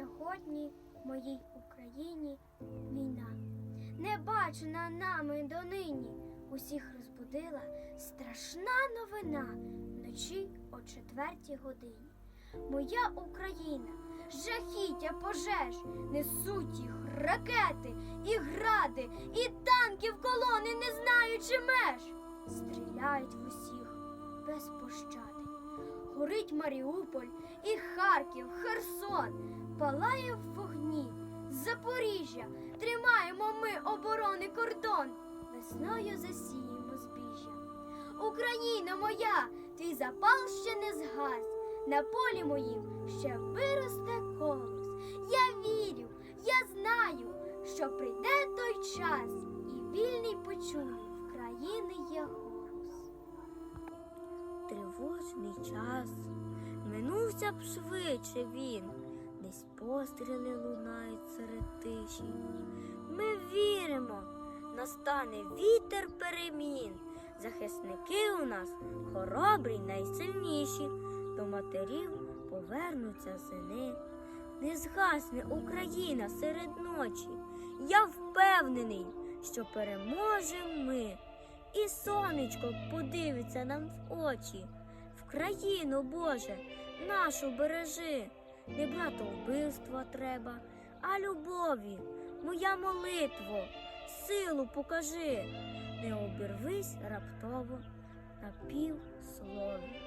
сьогодні моїй Україні війна. Не бачена нами донині. Усіх розбудила страшна новина вночі о четвертій годині. Моя Україна, жахіття пожеж, несуть їх ракети і гради, і танків колони, не знаючи меж. Стріляють в усіх без пощади. Горить Маріуполь і Харків, Херсон, палає в вогні. Запоріжжя, тримаємо ми оборони кордон, весною засіємо збіжжя. Україна моя, твій запал ще не згас, на полі моїм ще виросте колос. Я вірю, я знаю, що прийде той час, і вільний почую в країни є голос. Тривожний час, минувся б швидше він, десь постріли лунають серед тиші. Ми віримо, настане вітер перемін. Захисники у нас хоробрі найсильніші, до матерів повернуться сини. Не згасне Україна серед ночі. Я впевнений, що переможемо ми. І сонечко подивиться нам в очі. В країну, Боже, нашу бережи. Не братовбивства треба, а любові, моя молитво, силу покажи. Не обірвись раптово на півслові.